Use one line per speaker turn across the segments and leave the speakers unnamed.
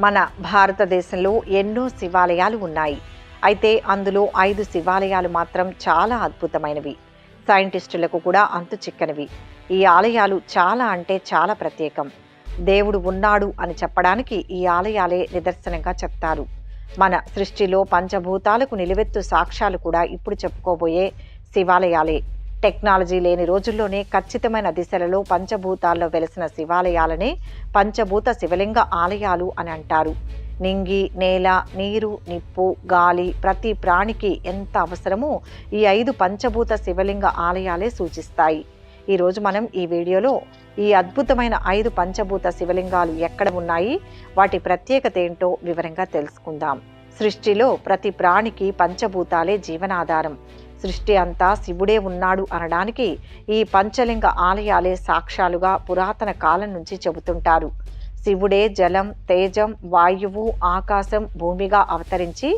మన భారతదేశంలో ఎన్నో శివాలయాలు ఉన్నాయి. అయితే అందులో ఐదు శివాలయాలు మాత్రం చాలా అద్భుతమైనవి. సైంటిస్టులకు కూడా అంతు చిక్కనివి. ఈ ఆలయాలు చాలా అంటే చాలా ప్రత్యేకం. దేవుడు ఉన్నాడు అని చెప్పడానికి ఈ ఆలయాలే నిదర్శనంగా చెప్తారు. మన సృష్టిలో పంచభూతాలకు నిలువెత్తు సాక్ష్యాలు కూడా ఇప్పుడు చెప్పుకోబోయే శివాలయాలే. టెక్నాలజీ లేని రోజుల్లోనే ఖచ్చితమైన దిశలలో పంచభూతాల్లో వెలిసిన శివాలయాలనే పంచభూత శివలింగ ఆలయాలు అని అంటారు. నింగి నేల నీరు నిప్పు గాలి ప్రతి ప్రాణికి ఎంత అవసరమో ఈ ఐదు పంచభూత శివలింగ ఆలయాలే సూచిస్తాయి. ఈరోజు మనం ఈ వీడియోలో ఈ అద్భుతమైన ఐదు పంచభూత శివలింగాలు ఎక్కడ ఉన్నాయి వాటి ప్రత్యేకత ఏంటో వివరంగా తెలుసుకుందాం. సృష్టిలో ప్రతి ప్రాణికి పంచభూతాలే జీవనాధారం. సృష్టి అంతా శివుడే ఉన్నాడు అనడానికి ఈ పంచలింగ ఆలయాలే సాక్ష్యాలుగా పురాతన కాలం నుంచి చెబుతుంటారు. శివుడే జలం తేజం వాయువు ఆకాశం భూమిగా అవతరించి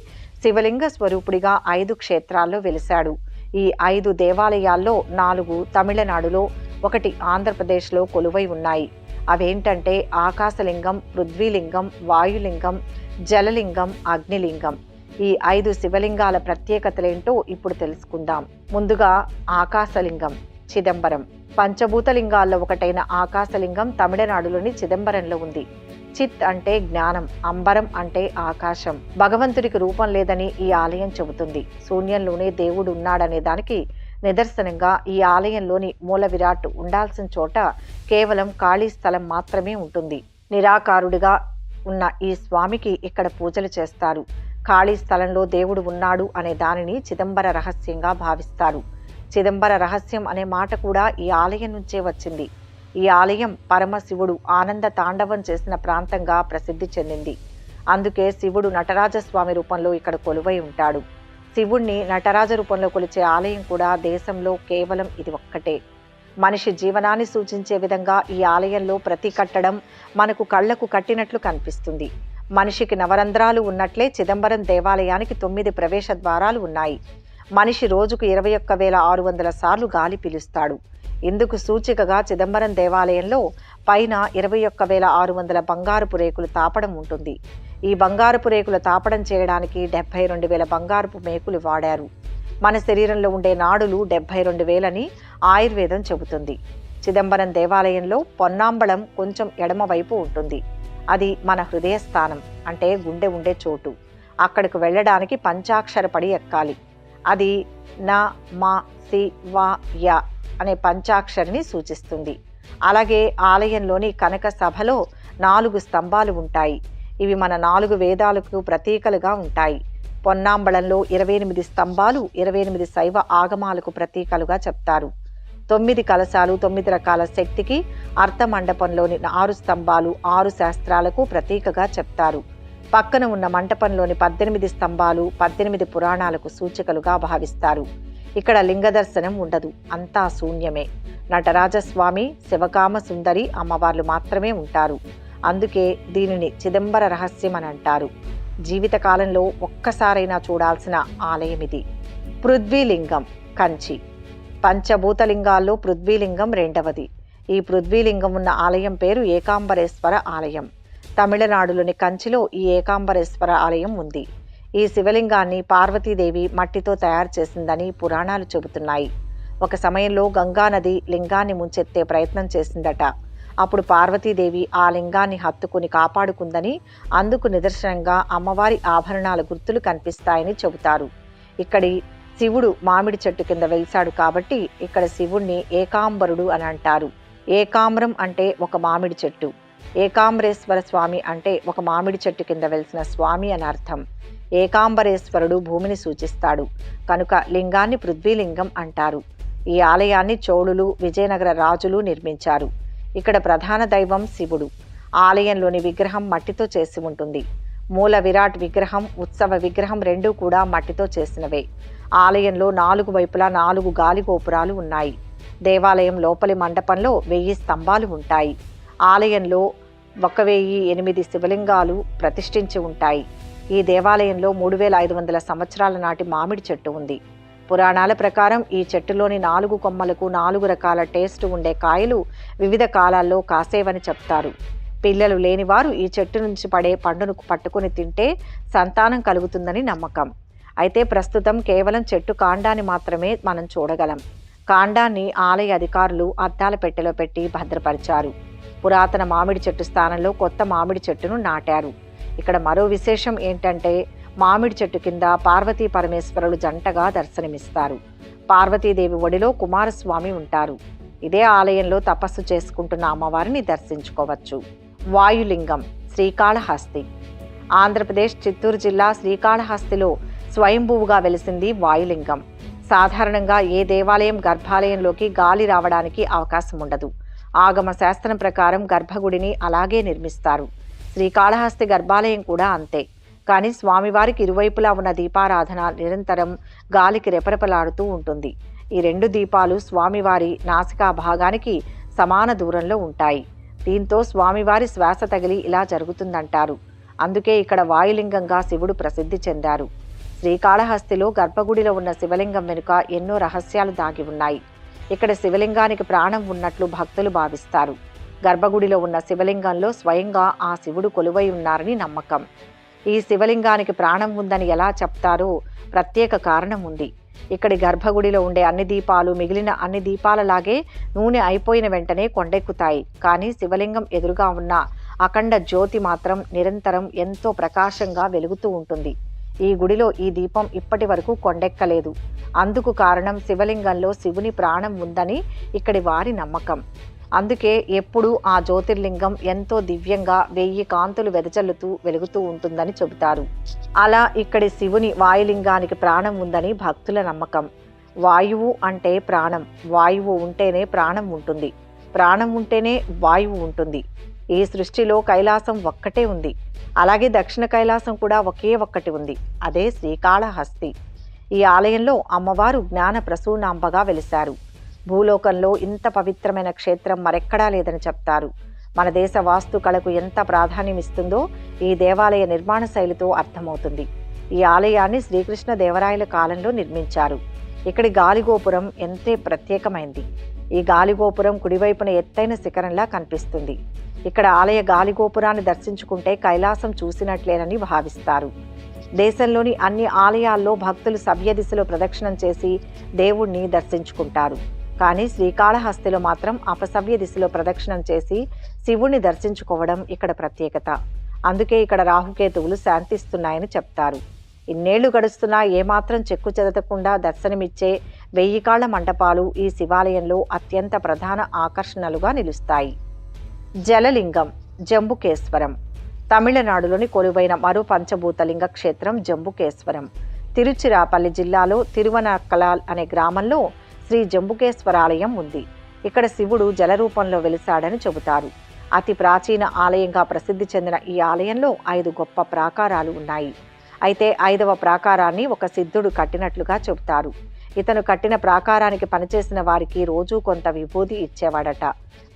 శివలింగ స్వరూపుడిగా ఐదు క్షేత్రాల్లో వెలిశాడు. ఈ ఐదు దేవాలయాల్లో నాలుగు తమిళనాడులో ఒకటి ఆంధ్రప్రదేశ్లో కొలువై ఉన్నాయి. అవేంటంటే ఆకాశలింగం పృథ్వీలింగం వాయులింగం జలలింగం అగ్నిలింగం. ఈ ఐదు శివలింగాల ప్రత్యేకతలేంటో ఇప్పుడు తెలుసుకుందాం. ముందుగా ఆకాశలింగం చిదంబరం. పంచభూతలింగాల్లో ఒకటైన ఆకాశలింగం తమిళనాడులోని చిదంబరంలో ఉంది. చిత్ అంటే జ్ఞానం అంబరం అంటే ఆకాశం. భగవంతుడికి రూపం లేదని ఈ ఆలయం చెబుతుంది. శూన్యంలోనే దేవుడు ఉన్నాడనే దానికి నిదర్శనంగా ఈ ఆలయంలోని మూల విరాట్ ఉండాల్సిన చోట కేవలం ఖాళీ స్థలం మాత్రమే ఉంటుంది. నిరాకారుడిగా ఉన్న ఈ స్వామికి ఇక్కడ పూజలు చేస్తారు. ఖాళీ స్థలంలో దేవుడు ఉన్నాడు అనే దానిని చిదంబర రహస్యంగా భావిస్తారు. చిదంబర రహస్యం అనే మాట కూడా ఈ ఆలయం నుంచే వచ్చింది. ఈ ఆలయం పరమశివుడు ఆనంద తాండవం చేసిన ప్రాంతంగా ప్రసిద్ధి చెందింది. అందుకే శివుడు నటరాజస్వామి రూపంలో ఇక్కడ కొలువై ఉంటాడు. శివుణ్ణి నటరాజ రూపంలో కొలిచే ఆలయం కూడా దేశంలో కేవలం ఇది ఒక్కటే. మనిషి జీవనాన్ని సూచించే విధంగా ఈ ఆలయంలో ప్రతి కట్టడం మనకు కళ్ళకు కట్టినట్లు కనిపిస్తుంది. మనిషికి నవరంధ్రాలు ఉన్నట్లే చిదంబరం దేవాలయానికి తొమ్మిది ప్రవేశ ద్వారాలు ఉన్నాయి. మనిషి రోజుకు ఇరవై ఒక్క వేల ఆరు వందల సార్లు గాలి పిలుస్తాడు. ఇందుకు సూచికగా చిదంబరం దేవాలయంలో పైన ఇరవై ఒక్క వేల ఆరు వందల బంగారుపు రేకులు తాపడం ఉంటుంది. ఈ బంగారపు రేకులు తాపడం చేయడానికి డెబ్బై రెండు వేల బంగారపు మేకులు వాడారు. మన శరీరంలో ఉండే నాడులు డెబ్బై రెండు వేలని ఆయుర్వేదం చెబుతుంది. చిదంబరం దేవాలయంలో పొన్నాంబళం కొంచెం ఎడమవైపు ఉంటుంది. అది మన హృదయ స్థానం అంటే గుండె ఉండే చోటు. అక్కడికి వెళ్ళడానికి పంచాక్షర పడి ఎక్కాలి. అది న మా సి వా య అనే పంచాక్షరిని సూచిస్తుంది. అలాగే ఆలయంలోని కనక సభలో నాలుగు స్తంభాలు ఉంటాయి. ఇవి మన నాలుగు వేదాలకు ప్రతీకలుగా ఉంటాయి. పొన్నాంబళంలో ఇరవై ఎనిమిది స్తంభాలు ఇరవై ఎనిమిది శైవ ఆగమాలకు ప్రతీకలుగా చెప్తారు. తొమ్మిది కలశాలు తొమ్మిది రకాల శక్తికి అర్థమండపంలోని ఆరు స్తంభాలు ఆరు శాస్త్రాలకు ప్రతీకగా చెప్తారు. పక్కన ఉన్న మంటపంలోని పద్దెనిమిది స్తంభాలు పద్దెనిమిది పురాణాలకు సూచికలుగా భావిస్తారు. ఇక్కడ లింగ దర్శనం ఉండదు అంతా శూన్యమే. నటరాజస్వామి శివకామ సుందరి అమ్మవార్లు మాత్రమే ఉంటారు. అందుకే దీనిని చిదంబర రహస్యం అని అంటారు. జీవితకాలంలో ఒక్కసారైనా చూడాల్సిన ఆలయం ఇది పృథ్వీలింగం కంచి. పంచభూతలింగాల్లో పృథ్వీలింగం రెండవది. ఈ పృథ్వీలింగం ఉన్న ఆలయం పేరు ఏకాంబరేశ్వర ఆలయం. తమిళనాడులోని కంచిలో ఈ ఏకాంబరేశ్వర ఆలయం ఉంది. ఈ శివలింగాన్ని పార్వతీదేవి మట్టితో తయారు చేసిందని పురాణాలు చెబుతున్నాయి. ఒక సమయంలో గంగానది లింగాన్ని ముంచెత్తే ప్రయత్నం చేసిందట. అప్పుడు పార్వతీదేవి ఆ లింగాన్ని హత్తుకుని కాపాడుకుందని అందుకు నిదర్శనంగా అమ్మవారి ఆభరణాల గుర్తులు కనిపిస్తాయని చెబుతారు. ఇక్కడి శివుడు మామిడి చెట్టు కింద వెలిశాడు కాబట్టి ఇక్కడ శివుణ్ణి ఏకాంబరుడు అని అంటారు. ఏకాంబరం అంటే ఒక మామిడి చెట్టు. ఏకాంబరేశ్వర స్వామి అంటే ఒక మామిడి చెట్టు కింద వెలిసిన స్వామి అని అర్థం. ఏకాంబరేశ్వరుడు భూమిని సూచిస్తాడు. కనుక లింగాన్ని పృథ్వీలింగం అంటారు. ఈ ఆలయాన్ని చోళులు విజయనగర రాజులు నిర్మించారు. ఇక్కడ ప్రధాన దైవం శివుడు. ఆలయంలోని విగ్రహం మట్టితో చేసి ఉంటుంది. మూల విరాట్ విగ్రహం ఉత్సవ విగ్రహం రెండూ కూడా మట్టితో చేసినవే. ఆలయంలో నాలుగు వైపులా నాలుగు గాలి గోపురాలు ఉన్నాయి. దేవాలయం లోపలి మండపంలో వెయ్యి స్తంభాలు ఉంటాయి. ఆలయంలో ఒక వెయ్యి ఎనిమిది శివలింగాలు ప్రతిష్ఠించి ఉంటాయి. ఈ దేవాలయంలో మూడు వేల ఐదు వందల సంవత్సరాల నాటి మామిడి చెట్టు ఉంది. పురాణాల ప్రకారం ఈ చెట్టులోని నాలుగు కొమ్మలకు నాలుగు రకాల టేస్ట్ ఉండే కాయలు వివిధ కాలాల్లో కాసేవని చెప్తారు. పిల్లలు లేనివారు ఈ చెట్టు నుంచి పడే పండును పట్టుకుని తింటే సంతానం కలుగుతుందని నమ్మకం. అయితే ప్రస్తుతం కేవలం చెట్టు కాండాన్ని మాత్రమే మనం చూడగలం. కాండాన్ని ఆలయ అధికారులు అద్దాల పెట్టెలో పెట్టి భద్రపరిచారు. పురాతన మామిడి చెట్టు స్థానంలో కొత్త మామిడి చెట్టును నాటారు. ఇక్కడ మరో విశేషం ఏంటంటే మామిడి చెట్టు కింద పార్వతీ పరమేశ్వరులు జంటగా దర్శనమిస్తారు. పార్వతీదేవి ఒడిలో కుమారస్వామి ఉంటారు. ఇదే ఆలయంలో తపస్సు చేసుకుంటున్న అమ్మవారిని దర్శించుకోవచ్చు. వాయులింగం శ్రీకాళహస్తి. ఆంధ్రప్రదేశ్ చిత్తూరు జిల్లా శ్రీకాళహస్తిలో స్వయంభూవుగా వెలిసింది వాయులింగం. సాధారణంగా ఏ దేవాలయం గర్భాలయంలోకి గాలి రావడానికి అవకాశం ఉండదు. ఆగమ శాస్త్రం ప్రకారం గర్భగుడిని అలాగే నిర్మిస్తారు. శ్రీకాళహస్తి గర్భాలయం కూడా అంతే. కానీ స్వామివారికి ఇరువైపులా ఉన్న దీపారాధన నిరంతరం గాలికి రెపరెపలాడుతూ ఉంటుంది. ఈ రెండు దీపాలు స్వామివారి నాసికా భాగానికి సమాన దూరంలో ఉంటాయి. దీంతో స్వామివారి శ్వాస తగిలి ఇలా జరుగుతుందంటారు. అందుకే ఇక్కడ వాయులింగంగా శివుడు ప్రసిద్ధి చెందారు. శ్రీకాళహస్తిలో గర్భగుడిలో ఉన్న శివలింగం వెనుక ఎన్నో రహస్యాలు దాగి ఉన్నాయి. ఇక్కడ శివలింగానికి ప్రాణం ఉన్నట్లు భక్తులు భావిస్తారు. గర్భగుడిలో ఉన్న శివలింగంలో స్వయంగా ఆ శివుడు కొలువై ఉన్నారని నమ్మకం. ఈ శివలింగానికి ప్రాణం ఉందని ఎలా చెప్తారో ప్రత్యేక కారణం ఉంది. ఇక్కడి గర్భగుడిలో ఉండే అన్ని దీపాలు మిగిలిన అన్ని దీపాలలాగే నూనె అయిపోయిన వెంటనే కొండెక్కుతాయి. కానీ శివలింగం ఎదురుగా ఉన్న అఖండ జ్యోతి మాత్రం నిరంతరం ఎంతో ప్రకాశంగా వెలుగుతూ ఉంటుంది. ఈ గుడిలో ఈ దీపం ఇప్పటి వరకు కొండెక్కలేదు. అందుకు కారణం శివలింగంలో శివుని ప్రాణం ఉందని ఇక్కడి వారి నమ్మకం. అందుకే ఎప్పుడూ ఆ జ్యోతిర్లింగం ఎంతో దివ్యంగా వెయ్యి కాంతులు వెదజల్లుతూ వెలుగుతూ ఉంటుందని చెబుతారు. అలా ఇక్కడి శివుని వాయులింగానికి ప్రాణం ఉందని భక్తుల నమ్మకం. వాయువు అంటే ప్రాణం. వాయువు ఉంటేనే ప్రాణం ఉంటుంది. ప్రాణం ఉంటేనే వాయువు ఉంటుంది. ఈ సృష్టిలో కైలాసం ఒక్కటే ఉంది. అలాగే దక్షిణ కైలాసం కూడా ఒకే ఒక్కటి ఉంది. అదే శ్రీకాళహస్తి. ఈ ఆలయంలో అమ్మవారు జ్ఞాన ప్రసూనాంబగా వెలిశారు. భూలోకంలో ఇంత పవిత్రమైన క్షేత్రం మరెక్కడా లేదని చెప్తారు. మన దేశ వాస్తు కళకు ఎంత ప్రాధాన్యం ఇస్తుందో ఈ దేవాలయ నిర్మాణ శైలితో అర్థమవుతుంది. ఈ ఆలయాన్ని శ్రీకృష్ణ దేవరాయల కాలంలో నిర్మించారు. ఇక్కడి గాలిగోపురం ఎంతే ప్రత్యేకమైంది. ఈ గాలిగోపురం కుడివైపున ఎత్తైన శిఖరంలా కనిపిస్తుంది. ఇక్కడ ఆలయ గాలిగోపురాన్ని దర్శించుకుంటే కైలాసం చూసినట్లేనని భావిస్తారు. దేశంలోని అన్ని ఆలయాల్లో భక్తులు సవ్య దిశలో ప్రదక్షిణం చేసి దేవుణ్ణి దర్శించుకుంటారు. కానీ శ్రీకాళహస్తిలో మాత్రం అపసవ్య దిశలో ప్రదక్షిణం చేసి శివుణ్ణి దర్శించుకోవడం ఇక్కడ ప్రత్యేకత. అందుకే ఇక్కడ రాహుకేతువులు శాంతిస్తున్నాయని చెప్తారు. ఇన్నేళ్ళు గడుస్తున్నా ఏమాత్రం చెక్కు చెదతకుండా దర్శనమిచ్చే వెయ్యి కాళ్ళ మంటపాలు ఈ శివాలయంలో అత్యంత ప్రధాన ఆకర్షణలుగా నిలుస్తాయి. జలలింగం జంబుకేశ్వరం. తమిళనాడులోని కొలువైన మరో పంచభూతలింగ క్షేత్రం జంబుకేశ్వరం. తిరుచిరాపల్లి జిల్లాలో తిరువనక్కలాల్ అనే గ్రామంలో శ్రీ జంబుకేశ్వరాలయం ఉంది. ఇక్కడ శివుడు జలరూపంలో వెలిశాడని చెబుతారు. అతి ప్రాచీన ఆలయంగా ప్రసిద్ధి చెందిన ఈ ఆలయంలో ఐదు గొప్ప ప్రాకారాలు ఉన్నాయి. అయితే ఐదవ ప్రాకారాన్ని ఒక సిద్ధుడు కట్టినట్లుగా చెబుతారు. ఇతను కట్టిన ప్రాకారానికి పనిచేసిన వారికి రోజూ కొంత విభూది ఇచ్చేవాడట.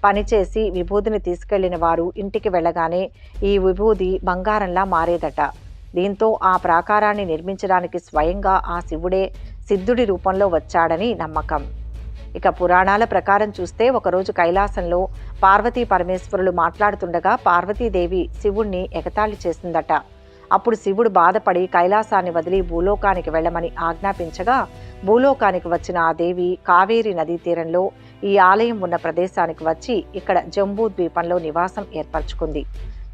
పనిచేసి విభూదిని తీసుకెళ్ళిన వారు ఇంటికి వెళ్ళగానే ఈ విభూది బంగారంలా మారేదట. దీంతో ఆ ప్రాకారాన్ని నిర్మించడానికి స్వయంగా ఆ శివుడే సిద్ధుడి రూపంలో వచ్చాడని నమ్మకం. ఇక పురాణాల ప్రకారం చూస్తే ఒకరోజు కైలాసంలో పార్వతీ పరమేశ్వరులు మాట్లాడుతుండగా పార్వతీదేవి శివుణ్ణి ఎగతాళి చేసిందట అప్పుడు శివుడు బాధపడి కైలాసాన్ని వదిలి భూలోకానికి వెళ్ళమని ఆజ్ఞాపించగా భూలోకానికి వచ్చిన ఆ దేవి కావేరి నదీ తీరంలో ఈ ఆలయం ఉన్న ప్రదేశానికి వచ్చి ఇక్కడ జంబూ ద్వీపంలో నివాసం ఏర్పరచుకుంది.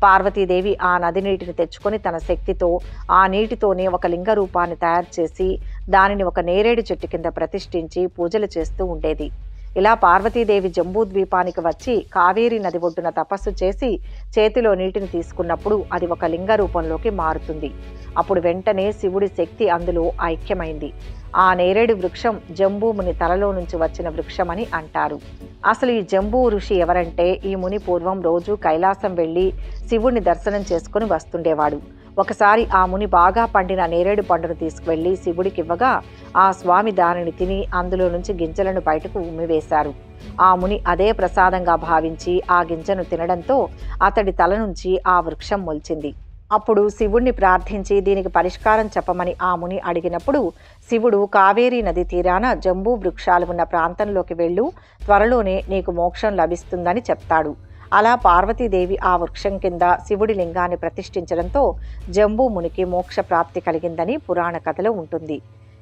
పార్వతీదేవి ఆ నది నీటిని తెచ్చుకొని తన శక్తితో ఆ నీటితోనే ఒక లింగ రూపాన్ని తయారు చేసి దానిని ఒక నేరేడు చెట్టు కింద ప్రతిష్ఠించి పూజలు చేస్తూ ఉండేది. ఇలా పార్వతీదేవి జంబూద్వీపానికి వచ్చి కావేరి నది ఒడ్డున తపస్సు చేసి చేతిలో నీటిని తీసుకున్నప్పుడు అది ఒక లింగ రూపంలోకి మారుతుంది. అప్పుడు వెంటనే శివుడి శక్తి అందులో ఐక్యమైంది. ఆ నేరేడు వృక్షం జంబూముని తలలో నుంచి వచ్చిన వృక్షమని అంటారు. అసలు ఈ జంబూ ఋషి ఎవరంటే ఈ ముని పూర్వం రోజు కైలాసం వెళ్ళి శివుణ్ణి దర్శనం చేసుకుని వస్తుండేవాడు. ఒకసారి ఆ ముని బాగా పండిన నేరేడు పండును తీసుకువెళ్ళి శివుడికి ఇవ్వగా ఆ స్వామి దానిని తిని అందులో నుంచి గింజలను బయటకు ఉమ్మివేశారు. ఆ ముని అదే ప్రసాదంగా భావించి ఆ గింజను తినడంతో అతడి తల నుంచి ఆ వృక్షం మొల్చింది. అప్పుడు శివుణ్ణి ప్రార్థించి దీనికి పరిష్కారం చెప్పమని ఆ ముని అడిగినప్పుడు శివుడు కావేరీ నది తీరాన జంబూ వృక్షాలు ఉన్న ప్రాంతంలోకి వెళ్ళు త్వరలోనే నీకు మోక్షం లభిస్తుందని చెప్తాడు. అలా పార్వతీదేవి ఆ వృక్షం కింద శివుడి లింగాన్ని ప్రతిష్ఠించడంతో జంబూ మునికి మోక్ష ప్రాప్తి కలిగిందని పురాణ కథలో ఉంటుంది.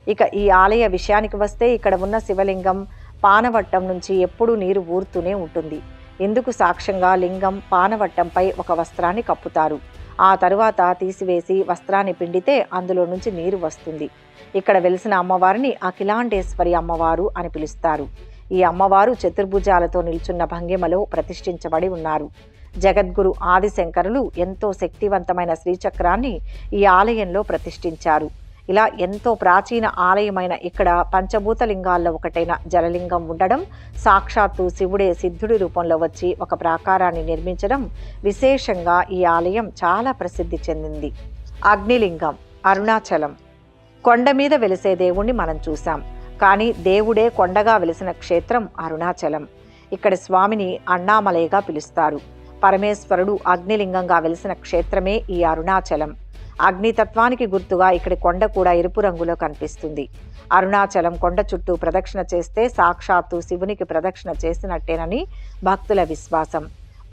ఇక ఈ ఆలయ విషయానికి వస్తే ఇక్కడ ఉన్న శివలింగం పానవట్టం నుంచి ఎప్పుడూ నీరు ఊరుతూనే ఉంటుంది. ఇందుకు సాక్ష్యంగా లింగం పానవట్టంపై ఒక వస్త్రాన్ని కప్పుతారు? ఆ తరువాత తీసివేసి వస్త్రాన్ని పిండితే అందులో నుంచి నీరు వస్తుంది. ఇక్కడ వెలిసిన అమ్మవారిని అఖిలాండేశ్వరి అమ్మవారు అని పిలుస్తారు. ఈ అమ్మవారు చతుర్భుజాలతో నిల్చున్న భంగిమలో ప్రతిష్ఠించబడి ఉన్నారు. జగద్గురు ఆదిశంకరులు ఎంతో శక్తివంతమైన శ్రీచక్రాన్ని ఈ ఆలయంలో ప్రతిష్ఠించారు. ఇలా ఎంతో ప్రాచీన ఆలయమైన ఇక్కడ పంచభూత లింగాల్లో ఒకటైన జలలింగం ఉండడం సాక్షాత్తు శివుడే సిద్ధుడి రూపంలో వచ్చి ఒక ప్రాకారాన్ని నిర్మించడం విశేషంగా ఈ ఆలయం చాలా ప్రసిద్ధి చెందింది. అగ్నిలింగం అరుణాచలం. కొండ మీద వెలిసే దేవుణ్ణి మనం చూసాం కానీ దేవుడే కొండగా వెలిసిన క్షేత్రం అరుణాచలం. ఇక్కడ స్వామిని అన్నామలైగా పిలుస్తారు. పరమేశ్వరుడు అగ్నిలింగంగా వెలిసిన క్షేత్రమే ఈ అరుణాచలం. అగ్నితత్వానికి గుర్తుగా ఇక్కడి కొండ కూడా ఎరుపు రంగులో కనిపిస్తుంది. అరుణాచలం కొండ చుట్టూ ప్రదక్షిణ చేస్తే సాక్షాత్తు శివునికి ప్రదక్షిణ చేసినట్టేనని భక్తుల విశ్వాసం.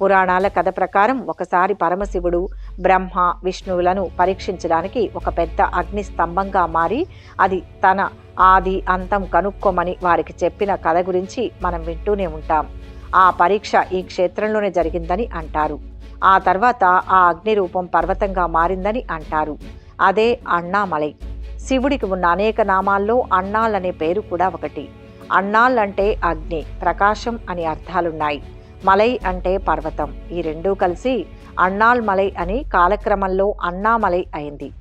పురాణాల కథ ప్రకారం ఒకసారి పరమశివుడు బ్రహ్మ విష్ణువులను పరీక్షించడానికి ఒక పెద్ద అగ్ని స్తంభంగా మారి అది తన ఆది అంతం కనుక్కోమని వారికి చెప్పిన కథ గురించి మనం వింటూనే ఉంటాం. ఆ పరీక్ష ఈ క్షేత్రంలోనే జరిగిందని అంటారు. ఆ తర్వాత ఆ అగ్ని రూపం పర్వతంగా మారిందని అంటారు. అదే అన్నామలై. శివుడికి ఉన్న అనేక నామాల్లో అన్నాల్ అనే పేరు కూడా ఒకటి. అన్నాల్ అంటే అగ్ని ప్రకాశం అని అర్థాలున్నాయి. మలై అంటే పర్వతం. ఈ రెండూ కలిసి అన్నాల్ మలై అని కాలక్రమంలో అన్నామలై అయింది.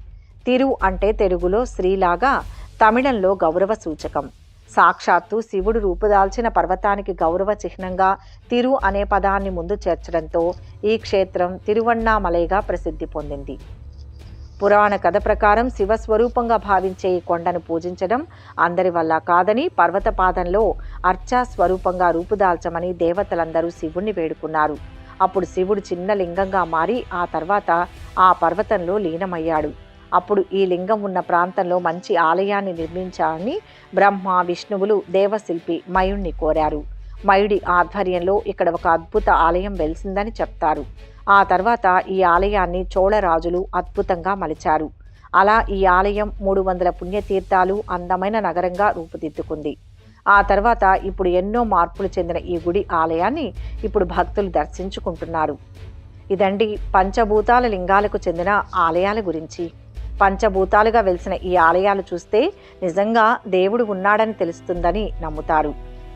తిరు అంటే తెలుగులో స్త్రీలాగా తమిళంలో గౌరవ సూచకం. సాక్షాత్తు శివుడు రూపుదాల్చిన పర్వతానికి గౌరవ చిహ్నంగా తిరు అనే పదాన్ని ముందు చేర్చడంతో ఈ క్షేత్రం తిరువన్నామలైగా ప్రసిద్ధి పొందింది. పురాణ కథ ప్రకారం శివస్వరూపంగా భావించే ఈ కొండను పూజించడం అందరి వల్ల కాదని పర్వతపాదంలో అర్చా స్వరూపంగా రూపుదాల్చమని దేవతలందరూ శివుణ్ణి వేడుకున్నారు. అప్పుడు శివుడు చిన్న లింగంగా మారి ఆ తర్వాత ఆ పర్వతంలో లీనమయ్యాడు. అప్పుడు ఈ లింగం ఉన్న ప్రాంతంలో మంచి ఆలయాన్ని నిర్మించాలని బ్రహ్మ విష్ణువులు దేవశిల్పి మయుణ్ణి కోరారు. మయుడి ఆధ్వర్యంలో ఇక్కడ ఒక అద్భుత ఆలయం వెలిసిందని చెప్తారు. ఆ తర్వాత ఈ ఆలయాన్ని చోళరాజులు అద్భుతంగా మలిచారు. అలా ఈ ఆలయం మూడు వందల పుణ్యతీర్థాలు అందమైన నగరంగా రూపుదిద్దుకుంది. ఆ తర్వాత ఇప్పుడు ఎన్నో మార్పులు చెందిన ఈ గుడి ఆలయాన్ని ఇప్పుడు భక్తులు దర్శించుకుంటున్నారు. ఇదండి పంచభూతాల లింగాలకు చెందిన ఆలయాల గురించి. పంచభూతాలుగా వెలిసిన ఈ ఆలయాలు చూస్తే నిజంగా దేవుడు ఉన్నాడని తెలుస్తుందని నమ్ముతారు.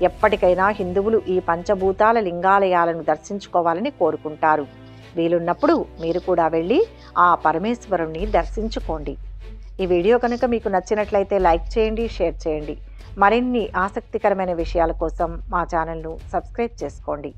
ఎప్పటికైనా హిందువులు ఈ పంచభూతాల లింగాలయాలను దర్శించుకోవాలని కోరుకుంటారు. వీలున్నప్పుడు మీరు కూడా వెళ్ళి ఆ పరమేశ్వరుణ్ణి దర్శించుకోండి. ఈ వీడియో కనుక మీకు నచ్చినట్లయితే లైక్ చేయండి షేర్ చేయండి. మరిన్ని ఆసక్తికరమైన విషయాల కోసం మా ఛానల్ను సబ్స్క్రైబ్ చేసుకోండి.